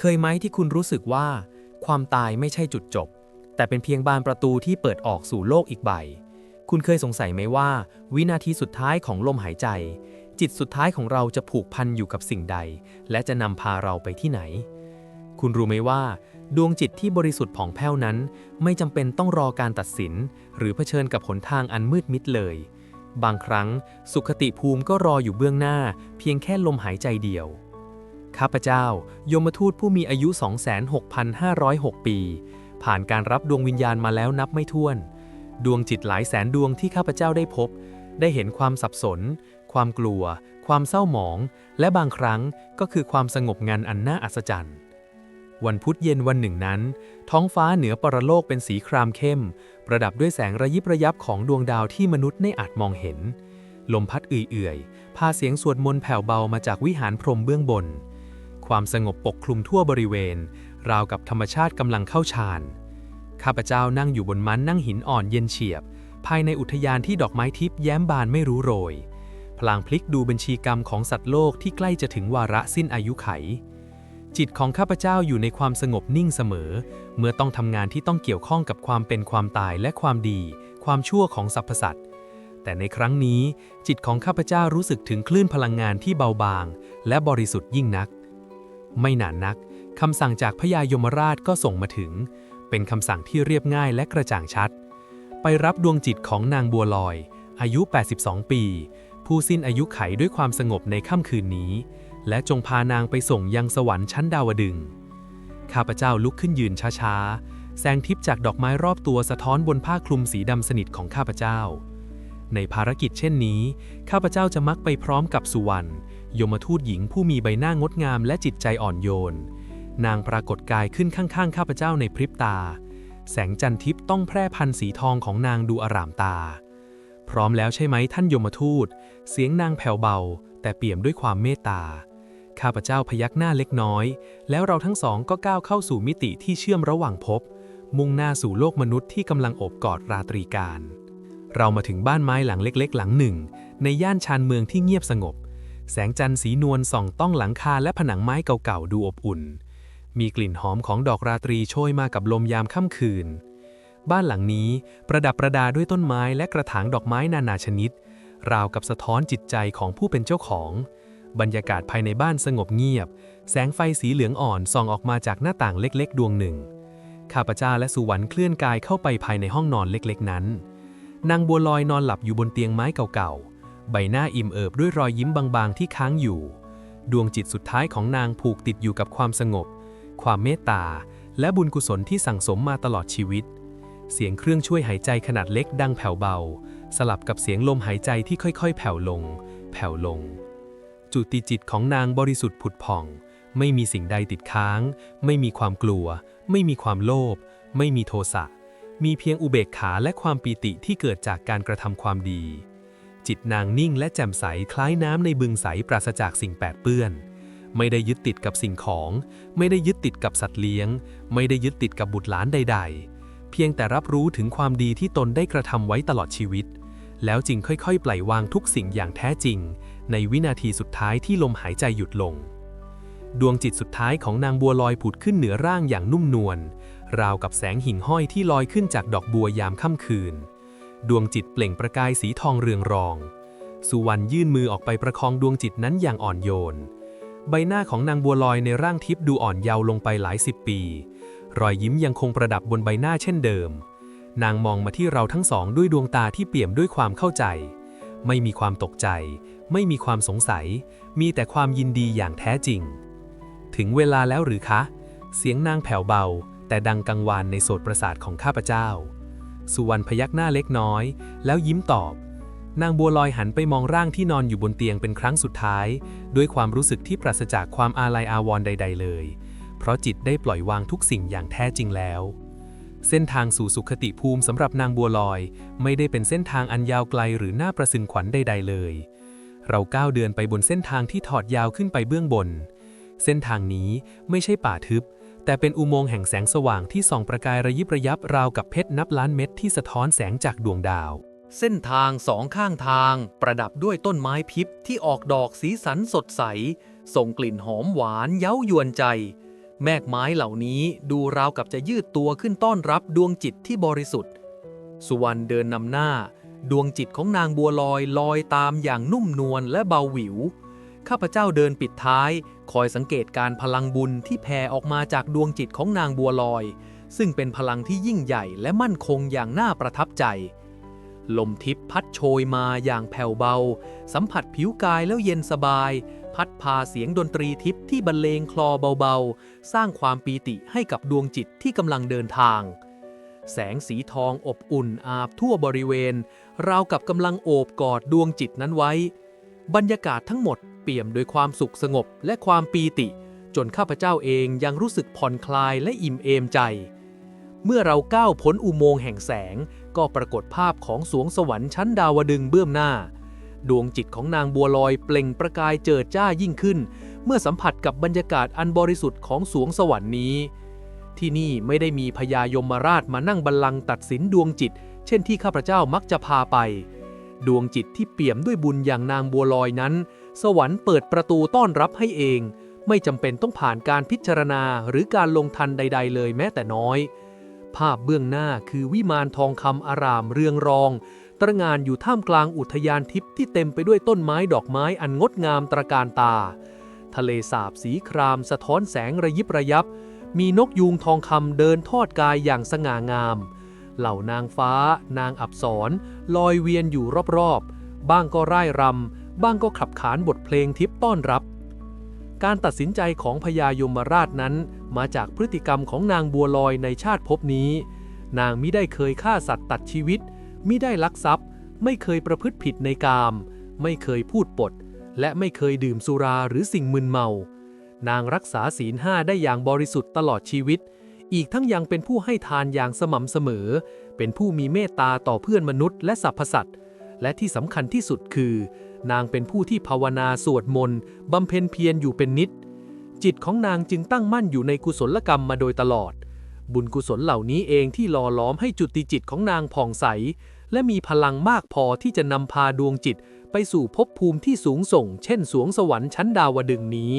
เคยไหมที่คุณรู้สึกว่า ความตายไม่ใช่จุดจบ แต่เป็นเพียงบานประตูที่เปิดออกสู่โลกอีกใบ คุณเคยสงสัยไหมว่า วินาทีสุดท้ายของลมหายใจ จิตสุดท้ายของเราจะผูกพันอยู่กับสิ่งใด และจะนำพาเราไปที่ไหน คุณรู้ไหมว่า ดวงจิตที่บริสุทธิ์ผ่องแผ้วนั้น ไม่จำเป็นต้องรอการตัดสิน หรือเผชิญกับหนทางอันมืดมิดเลย บางครั้ง สุขติภูมิก็รออยู่เบื้องหน้า เพียงแค่ลมหายใจเดียว ข้าพเจ้า ยมทูตผู้มีอายุ 26,506 ปี ผ่านการรับดวงวิญญาณมาแล้วนับไม่ถ้วน ดวงจิตหลายแสนดวงที่ข้าพเจ้าได้พบ ได้เห็นความสับสน ความกลัว ความเศร้าหมอง และบางครั้งก็คือความสงบงันอันน่าอัศจรรย์วันพุธเย็นวันหนึ่งนั้น ท้องฟ้าเหนือปรโลกเป็นสีครามเข้ม ประดับด้วยแสงระยิบระยับของดวงดาวที่มนุษย์ไม่อาจมองเห็น ลมพัดเอื่อยๆ พาเสียงสวดมนต์แผ่วเบามาจากวิหารพรมเบื้องบน ความสงบปกคลุมทั่วบริเวณ ราวกับธรรมชาติกำลังเข้าฌาน ข้าพเจ้านั่งอยู่บนม้านั่งหินอ่อนเย็นเฉียบ ภายในอุทยานที่ดอกไม้ทิพย์แย้มบานไม่รู้โรย พลางพลิกดูบัญชีกรรมของสัตว์โลกที่ใกล้จะถึงวาระสิ้นอายุไข จิตของข้าพเจ้าอยู่ในความสงบนิ่งเสมอ เมื่อต้องทำงานที่ต้องเกี่ยวข้องกับความเป็นความตายและความดี ความชั่วของสรรพสัตว์แต่ในครั้งนี้จิตของข้าพเจ้ารู้สึกถึงคลื่นพลังงานที่เบาบาง และบริสุทธิ์ยิ่งนัก ไม่นานนักคำสั่งจากพญายมราชก็ส่งมาถึง เป็นคำสั่งที่เรียบง่ายและกระจ่างชัด ไปรับดวงจิตของนางบัวลอย อายุ 82 ปี ผู้สิ้นอายุไขด้วยความสงบในค่ำคืนนี้ และจงพานางไปส่งยังสวรรค์ชั้นดาวดึง ข้าพเจ้าลุกขึ้นยืนช้าๆ แสงทิพย์จากดอกไม้รอบตัวสะท้อนบนผ้าคลุมสีดำสนิทของข้าพเจ้า ในภารกิจเช่นนี้ ข้าพเจ้าจะมักไปพร้อมกับสุวรรณ ยมทูตหญิงผู้มีใบหน้างดงามและจิตใจอ่อนโยน นางปรากฏกายขึ้นข้างๆ ข้าพเจ้าในพริบตา แสงจันทิพย์ต้องแพร่พันสีทองของนางดูอารามตา พร้อมแล้วใช่ไหมท่านยมทูต เสียงนางแผ่วเบา แต่เปี่ยมด้วยความเมตตา ข้าพเจ้าพยักหน้าเล็กน้อย แล้วเราทั้งสองก็ก้าวเข้าสู่มิติที่เชื่อมระหว่างภพมุ่งหน้าสู่โลกมนุษย์ที่กำลังโอบกอดราตรีการ เรามาถึงบ้านไม้หลังเล็กๆ หลังหนึ่ง ในย่านชานเมืองที่เงียบสงบ แสงจันทร์สีนวลส่องต้องหลังคาและผนังไม้เก่าๆดูอบอุ่น มีกลิ่นหอมของดอกราตรีโชยมากับลมยามค่ำคืน บ้านหลังนี้ประดับประดาด้วยต้นไม้และกระถางดอกไม้นานาชนิด ราวกับสะท้อนจิตใจของผู้เป็นเจ้าของ บรรยากาศภายในบ้านสงบเงียบ แสงไฟสีเหลืองอ่อนส่องออกมาจากหน้าต่างเล็กๆ ดวงหนึ่ง ข้าพเจ้าและสุวรรณเคลื่อนกายเข้าไปภายในห้องนอนเล็กๆ นั้น นางบัวลอยนอนหลับอยู่บนเตียงไม้เก่าๆ ใบหน้าอิ่มเอิบด้วยรอยยิ้มบางๆที่ค้างอยู่ ดวงจิตสุดท้ายของนางผูกติดอยู่กับความสงบ ความเมตตา และบุญกุศลที่สั่งสมมาตลอดชีวิต เสียงเครื่องช่วยหายใจขนาดเล็กดังแผ่วเบา สลับกับเสียงลมหายใจที่ค่อยๆ แผ่วลง แผ่วลง จุติจิตของนางบริสุทธิ์ผุดผ่อง ไม่มีสิ่งใดติดค้าง ไม่มีความกลัว ไม่มีความโลภ ไม่มีโทสะ มีเพียงอุเบกขาและความปีติที่เกิดจากการกระทำความดี จิตนางนิ่งและแจ่มใสคล้ายน้ำในบึงใสปราศจากสิ่งแปดเปื้อน ไม่ได้ยึดติดกับสิ่งของ ไม่ได้ยึดติดกับสัตว์เลี้ยง ไม่ได้ยึดติดกับบุตรหลานใด ๆ เพียงแต่รับรู้ถึงความดีที่ตนได้กระทำไว้ตลอดชีวิต แล้วจึงค่อยๆ ปล่อยวางทุกสิ่งอย่างแท้จริง ในวินาทีสุดท้ายที่ลมหายใจหยุดลง ดวงจิตสุดท้ายของนางบัวลอยผุดขึ้นเหนือร่างอย่างนุ่มนวลราวกับแสงหิ่งห้อยที่ลอยขึ้นจากดอกบัวยามค่ำคืน ดวงจิตเปล่งประกายสีทองเรืองรอง สุวรรณยื่นมือออกไปประคองดวงจิตนั้นอย่างอ่อนโยน ใบหน้าของนางบัวลอยในร่างทิพย์ดูอ่อนเยาว์ลงไปหลายสิบปี รอยยิ้มยังคงประดับบนใบหน้าเช่นเดิม นางมองมาที่เราทั้งสองด้วยดวงตาที่เปี่ยมด้วยความเข้าใจ ไม่มีความตกใจ ไม่มีความสงสัย มีแต่ความยินดีอย่างแท้จริง ถึงเวลาแล้วหรือคะ เสียงนางแผ่วเบา แต่ดังกังวานในโสตประสาทของข้าพเจ้า สุวรรณพยักหน้าเล็กน้อย แล้วยิ้มตอบ นางบัวลอยหันไปมองร่างที่นอนอยู่บนเตียงเป็นครั้งสุดท้าย ด้วยความรู้สึกที่ปราศจากความอาลัยอาวรณ์ใด ๆ เลย เพราะจิตได้ปล่อยวางทุกสิ่งอย่างแท้จริงแล้ว เส้นทางสู่สุขติภูมิสำหรับนางบัวลอย ไม่ได้เป็นเส้นทางอันยาวไกลหรือน่าประสึงขวัญใด ๆ เลย เราก้าวเดินไปบนเส้นทางที่ถอดยาวขึ้นไปเบื้องบน เส้นทางนี้ไม่ใช่ป่าทึบ แต่เป็นอุโมงค์แห่งแสงสว่างที่ส่องประกายระยิบระยับราวกับเพชรนับล้านเม็ดที่สะท้อนแสงจากดวงดาว เส้นทางสองข้างทาง ประดับด้วยต้นไม้พิบที่ออกดอกสีสันสดใส ส่งกลิ่นหอมหวานเย้ายวนใจ แมกไม้เหล่านี้ดูราวกับจะยืดตัวขึ้นต้อนรับดวงจิตที่บริสุทธิ์ สุวรรณเดินนำหน้า ดวงจิตของนางบัวลอยลอยตามอย่างนุ่มนวลและเบาหวิว ข้าพเจ้าเดินปิดท้าย คอยสังเกตการพลังบุญที่แผ่ออกมาจากดวงจิตของนางบัวลอย ซึ่งเป็นพลังที่ยิ่งใหญ่และมั่นคงอย่างน่าประทับใจ ลมทิพย์พัดโชยมาอย่างแผ่วเบา สัมผัสผิวกายแล้วเย็นสบาย พัดพาเสียงดนตรีทิพย์ที่บรรเลงคลอเบาๆ สร้างความปีติให้กับดวงจิตที่กำลังเดินทางแสงสีทองอบอุ่นอาบทั่วบริเวณ ราวกับกำลังโอบกอดดวงจิตนั้นไว้ บรรยากาศทั้งหมด เปี่ยมด้วยความสุขสงบและความปีติ จนข้าพเจ้าเองยังรู้สึกผ่อนคลายและอิ่มเอมใจ เมื่อเราก้าวพ้นอุโมงค์แห่งแสง ก็ปรากฏภาพของสวงสวรรค์ชั้นดาวดึงเบื้องหน้า ดวงจิตของนางบัวลอยเปล่งประกายเจิดจ้ายิ่งขึ้น เมื่อสัมผัสกับบรรยากาศอันบริสุทธิ์ของสวงสวรรค์นี้ ที่นี่ไม่ได้มีพญายมราชมานั่งบัลลังก์ตัดสินดวงจิต เช่นที่ข้าพเจ้ามักจะพาไป ดวงจิตที่เปี่ยมด้วยบุญอย่างนางบัวลอยนั้น สวรรค์เปิดประตูต้อนรับให้เอง ไม่จำเป็นต้องผ่านการพิจารณาหรือการลงทันใด ๆ เลยแม้แต่น้อย ภาพเบื้องหน้าคือวิมานทองคำอารามเรืองรอง ตระงานอยู่ท่ามกลางอุทยานทิพย์ที่เต็มไปด้วยต้นไม้ดอกไม้อันงดงามตระการตา ทะเลสาบสีครามสะท้อนแสงระยิบระยับ มีนกยูงทองคำเดินทอดกายอย่างสง่างาม เหล่านางฟ้า นางอับสรลอยเวียนอยู่รอบๆ บ้างก็ร่ายรำ บ้างก็ขับขานบทเพลงทิพต้อนรับ การตัดสินใจของพญายมราชนั้น มาจากพฤติกรรมของนางบัวลอยในชาติภพนี้ นางมิได้เคยฆ่าสัตว์ตัดชีวิต มิได้ลักทรัพย์ ไม่เคยประพฤติผิดในกาม ไม่เคยพูดปด และไม่เคยดื่มสุราหรือสิ่งมึนเมา นางรักษาศีลห้าได้อย่างบริสุทธิ์ตลอดชีวิต อีกทั้งยังเป็นผู้ให้ทานอย่างสม่ำเสมอ เป็นผู้มีเมตตาต่อเพื่อนมนุษย์และสรรพสัตว์ และที่สำคัญที่สุดคือ นางเป็นผู้ที่ภาวนาสวดมนต์บำเพ็ญเพียรอยู่เป็นนิด จิตของนางจึงตั้งมั่นอยู่ในกุศลกรรมมาโดยตลอด บุญกุศลเหล่านี้เองที่หล่อหลอมให้จุติจิตของนางผ่องใส และมีพลังมากพอที่จะนำพาดวงจิต ไปสู่ภพภูมิที่สูงส่ง เช่นสวงสวรรค์ชั้นดาวดึงนี้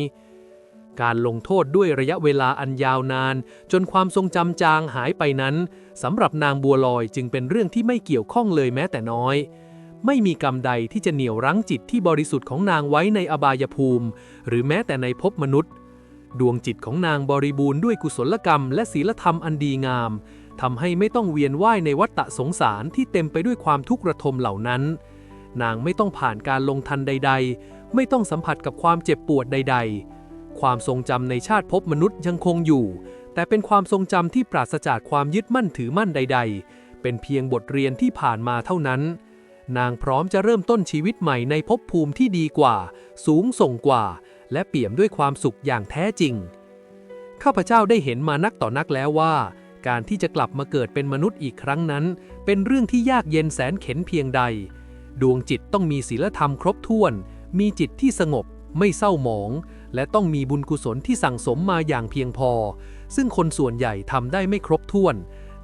การลงโทษด้วยระยะเวลาอันยาวนาน จนความทรงจำจางหายไปนั้นสำหรับนางบัวลอยจึงเป็นเรื่องที่ไม่เกี่ยวข้องเลยแม้แต่น้อย ไม่มีกรรมใดที่จะเหนี่ยวรั้งจิตที่บริสุทธิ์ของนางไว้ในอบายภูมิ หรือแม้แต่ในภพมนุษย์ ดวงจิตของนางบริบูรณ์ด้วยกุศลกรรม และศีลธรรมอันดีงามทำให้ไม่ต้องเวียนว่ายในวัฏฏะสงสารที่เต็มไปด้วยความทุกข์ระทมเหล่านั้น นางไม่ต้องผ่านการลงทันใด ๆ ไม่ต้องสัมผัสกับความเจ็บปวดใด ๆ ความทรงจำในชาติภพมนุษย์ยังคงอยู่ แต่เป็นความทรงจำที่ปราศจากความยึดมั่นถือมั่นใด ๆ เป็นเพียงบทเรียนที่ผ่านมาเท่านั้น นางพร้อมจะเริ่มต้นชีวิตใหม่ในภพภูมิที่ดีกว่า สูงส่งกว่า และเปี่ยมด้วยความสุขอย่างแท้จริง ข้าพเจ้าได้เห็นมานักต่อนักแล้วว่า การที่จะกลับมาเกิดเป็นมนุษย์อีกครั้งนั้น เป็นเรื่องที่ยากเย็นแสนเข็นเพียงใด ดวงจิตต้องมีศีลธรรมครบถ้วน มีจิตที่สงบ ไม่เศร้าหมอง และต้องมีบุญกุศลที่สั่งสมมาอย่างเพียงพอ ซึ่งคนส่วนใหญ่ทำได้ไม่ครบถ้วน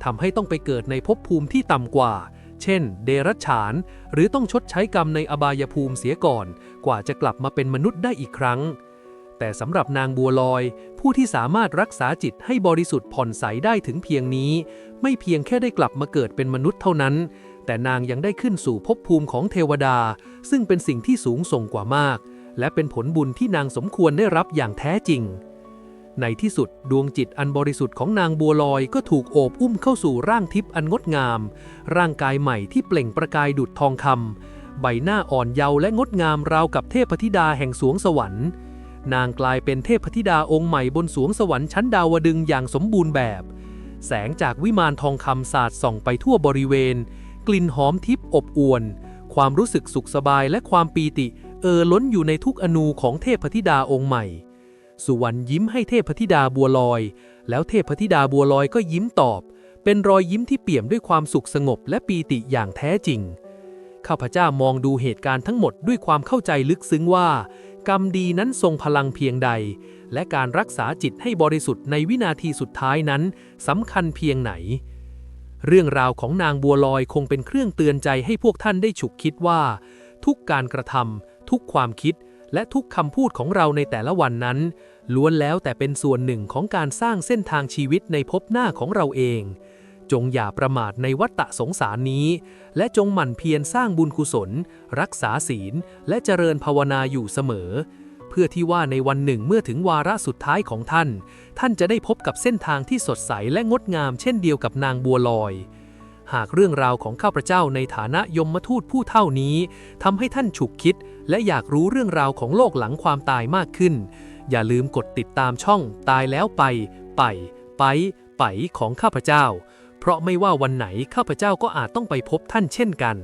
ทำให้ต้องไปเกิดในภพภูมิที่ต่ำกว่า เช่น เดรัจฉาน หรือต้องชดใช้กรรมในอบายภูมิเสียก่อน กว่าจะกลับมาเป็นมนุษย์ได้อีกครั้ง แต่สำหรับนางบัวลอย ผู้ที่สามารถรักษาจิตให้บริสุทธิ์ผ่อนใสได้ถึงเพียงนี้ ไม่เพียงแค่ได้กลับมาเกิดเป็นมนุษย์เท่านั้น แต่นางยังได้ขึ้นสู่ภพภูมิของเทวดา ซึ่งเป็นสิ่งที่สูงส่งกว่ามาก และเป็นผลบุญที่นางสมควรได้รับอย่างแท้จริง ในที่สุดดวงจิตอันบริสุทธิ์ของนางบัวลอยก็ถูกโอบอุ้มเข้าสู่ร่างทิพย์อันงดงาม ร่างกายใหม่ที่เปล่งประกายดุจทองคำใบหน้าอ่อนเยาว์และงดงามราวกับเทพธิดาแห่งสวงสวรรค์นางกลายเป็นเทพธิดาองค์ใหม่บนสวงสวรรค์ชั้นดาวดึงอย่างสมบูรณ์แบบ แสงจากวิมานทองคำสาดส่องไปทั่วบริเวณ กลิ่นหอมทิพย์อบอวนความรู้สึกสุขสบายและความปีติ เอ่อล้นอยู่ในทุกอนูของเทพธิดาองค์ใหม่ สุวรรณยิ้มให้เทพธิดาบัวลอย แล้วเทพธิดาบัวลอยก็ยิ้มตอบ เป็นรอยยิ้มที่เปี่ยมด้วยความสุขสงบและปีติอย่างแท้จริง ข้าพเจ้ามองดูเหตุการณ์ทั้งหมดด้วยความเข้าใจลึกซึ้งว่า กรรมดีนั้นทรงพลังเพียงใด และการรักษาจิตให้บริสุทธิ์ในวินาทีสุดท้ายนั้นสำคัญเพียงไหนเรื่องราวของนางบัวลอยคงเป็นเครื่องเตือนใจให้พวกท่านได้ฉุกคิดว่า ทุกการกระทำ ทุกความคิดและทุกคำพูดของเราในแต่ละวันนั้น ล้วนแล้วแต่เป็นส่วนหนึ่งของการสร้างเส้นทางชีวิตในภพหน้าของเราเอง จงอย่าประมาทในวัฏฏะสงสารนี้ และจงหมั่นเพียรสร้างบุญกุศล รักษาศีล และเจริญภาวนาอยู่เสมอ เพื่อที่ว่าในวันหนึ่งเมื่อถึงวาระสุดท้ายของท่าน ท่านจะได้พบกับเส้นทางที่สดใสและงดงามเช่นเดียวกับนางบัวลอย หากเรื่องราวของข้าพเจ้าในฐานะยมทูตผู้เท่านี้ทำให้ท่านฉุกคิด และอยากรู้เรื่องราวของโลกหลังความตายมากขึ้น อย่าลืมกดติดตามช่องตายแล้วไป ไป ไป ไปของข้าพเจ้า เพราะไม่ว่าวันไหนข้าพเจ้าก็อาจต้องไปพบท่านเช่นกัน